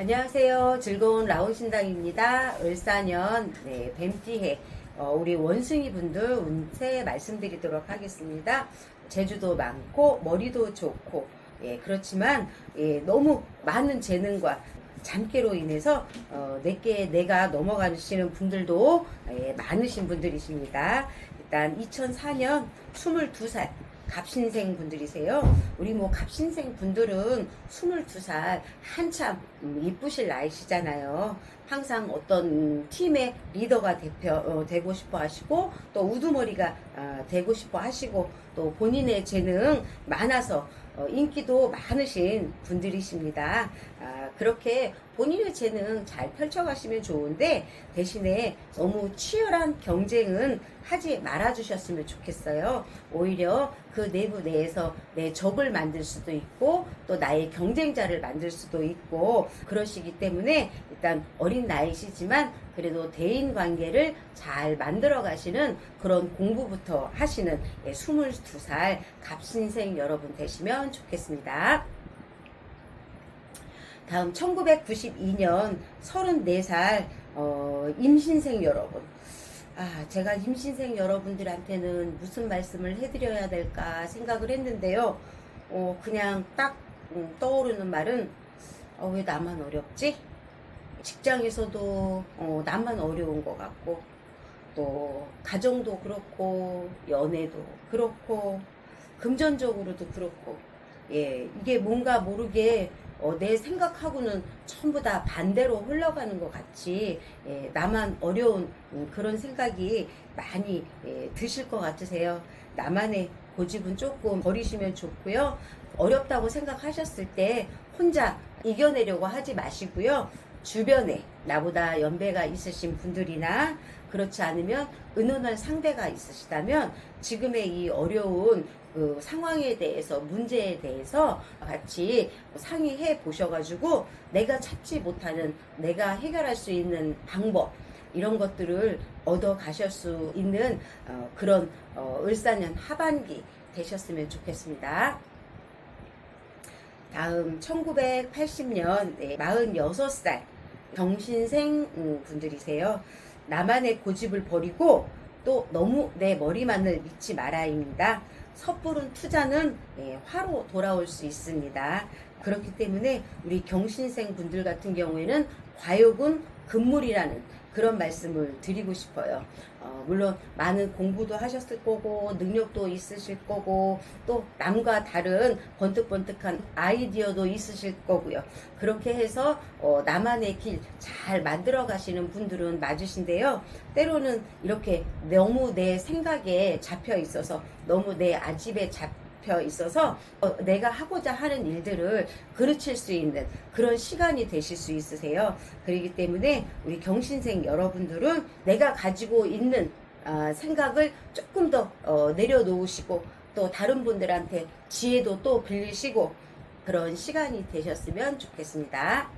안녕하세요. 즐거운 라온신당입니다. 을사년 네, 뱀띠해 어, 우리 원숭이 분들 운세 말씀드리도록 하겠습니다. 제주도 많고 머리도 좋고 예, 그렇지만 예, 너무 많은 재능과 잠깨로 인해서 어, 내게 내가 넘어가시는 분들도 예, 많으신 분들이십니다. 일단 2004년 22살 갑신생 분들이세요. 우리 뭐 갑신생 분들은 22살 한참 음, 이쁘실 나이시잖아요. 항상 어떤 팀의 리더가 대표 어, 되고 싶어 하시고 또 우두머리가 아, 되고 싶어 하시고 또 본인의 재능 많아서 어, 인기도 많으신 분들이십니다. 아, 그렇게 본인의 재능 잘 펼쳐가시면 좋은데 대신에 너무 치열한 경쟁은 하지 말아주셨으면 좋겠어요. 오히려 그 내부 내에서 내 적을 만들 수도 있고 또 나의 경쟁자를 만들 수도 있고 그러시기 때문에 일단 어린 나이시지만 그래도 대인 관계를 잘 만들어 가시는 그런 공부부터 하시는 예, 22살 갑신생 여러분 되시면 좋겠습니다. 다음 1992년 34살 어, 임신생 여러분. 아, 제가 임신생 여러분들한테는 무슨 말씀을 해드려야 될까 생각을 했는데요. 어, 그냥 딱 음, 떠오르는 말은 어, 왜 나만 어렵지? 직장에서도 어, 나만 어려운 것 같고 또 가정도 그렇고 연애도 그렇고 금전적으로도 그렇고 예 이게 뭔가 모르게 어, 내 생각하고는 전부 다 반대로 흘러가는 것 같이 예, 나만 어려운 음, 그런 생각이 많이 예, 드실 것 같으세요. 나만의 고집은 조금 버리시면 좋고요. 어렵다고 생각하셨을 때 혼자 이겨내려고 하지 마시고요. 주변에 나보다 연배가 있으신 분들이나 그렇지 않으면 은은한 상대가 있으시다면 지금의 이 어려운 그 상황에 대해서 문제에 대해서 같이 상의해 보셔가지고 내가 찾지 못하는 내가 해결할 수 있는 방법 이런 것들을 얻어 가실 수 있는 어, 그런 어, 을사년 하반기 되셨으면 좋겠습니다. 다음 1980년 46살 경신생 음, 분들이세요. 나만의 고집을 버리고 또 너무 내 머리만을 믿지 말아입니다. 섣부른 투자는 예, 화로 돌아올 수 있습니다. 그렇기 때문에 우리 경신생 분들 같은 경우에는 과욕은 금물이라는 그런 말씀을 드리고 싶어요. 어, 물론 많은 공부도 하셨을 거고 능력도 있으실 거고 또 남과 다른 번뜩번뜩한 아이디어도 있으실 거고요. 그렇게 해서 어, 나만의 길 잘 만들어 가시는 분들은 맞으신데요. 때로는 이렇게 너무 내 생각에 잡혀 있어서 너무 내 아집에 잡 잡혀 있어서 어, 내가 하고자 하는 일들을 그르칠 수 있는 그런 시간이 되실 수 있으세요. 그렇기 때문에 우리 경신생 여러분들은 내가 가지고 있는 아, 생각을 조금 더 어, 내려놓으시고 또 다른 분들한테 지혜도 또 빌리시고 그런 시간이 되셨으면 좋겠습니다.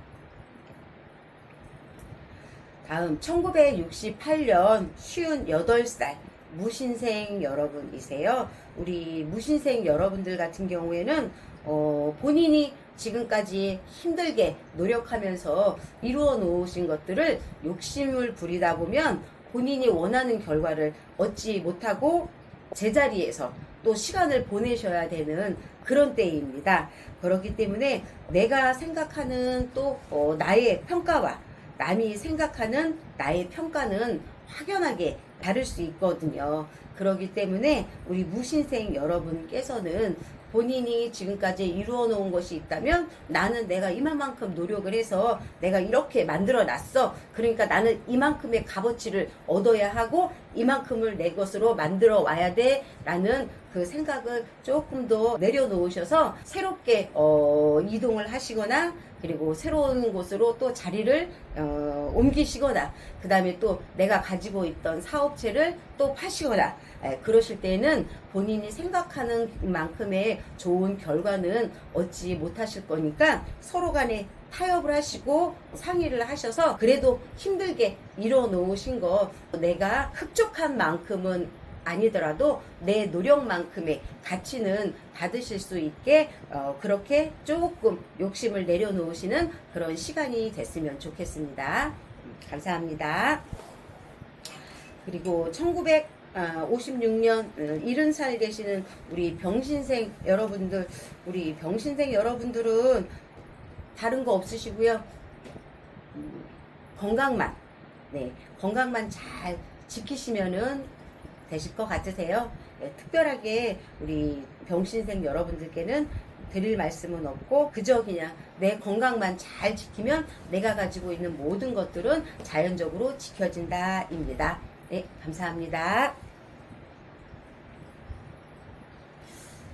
다음 1968년 58살 무신생 여러분이세요. 우리 무신생 여러분들 같은 경우에는 어, 본인이 지금까지 힘들게 노력하면서 이루어 놓으신 것들을 욕심을 부리다 보면 본인이 원하는 결과를 얻지 못하고 제자리에서 또 시간을 보내셔야 되는 그런 때입니다. 그렇기 때문에 내가 생각하는 또 어, 나의 평가와 남이 생각하는 나의 평가는 확연하게 다를 수 있거든요. 그렇기 때문에 우리 무신생 여러분께서는 본인이 지금까지 이루어 놓은 것이 있다면 나는 내가 이만큼 노력을 해서 내가 이렇게 만들어 놨어. 그러니까 나는 이만큼의 값어치를 얻어야 하고 이만큼을 내 것으로 만들어 와야 돼. 라는 그 생각을 조금 더 내려놓으셔서 새롭게 어, 이동을 하시거나 그리고 새로운 곳으로 또 자리를 어, 옮기시거나 그 다음에 또 내가 가지고 있던 사업 체를 또 파시거나 에, 그러실 때는 본인이 생각하는 만큼의 좋은 결과는 얻지 못하실 거니까 서로 간에 타협을 하시고 상의를 하셔서 그래도 힘들게 이뤄 놓으신 거 내가 흡족한 만큼은 아니더라도 내 노력만큼의 가치는 받으실 수 있게 어, 그렇게 조금 욕심을 내려놓으시는 그런 시간이 됐으면 좋겠습니다. 음, 감사합니다. 그리고 1956년 70살 되시는 우리 병신생 여러분들, 우리 병신생 여러분들은 다른 거 없으시고요. 음, 건강만, 네, 건강만 잘 지키시면은 되실 것 같으세요. 네, 특별하게 우리 병신생 여러분들께는 드릴 말씀은 없고 그저 그냥 내 건강만 잘 지키면 내가 가지고 있는 모든 것들은 자연적으로 지켜진다입니다. 네, 감사합니다.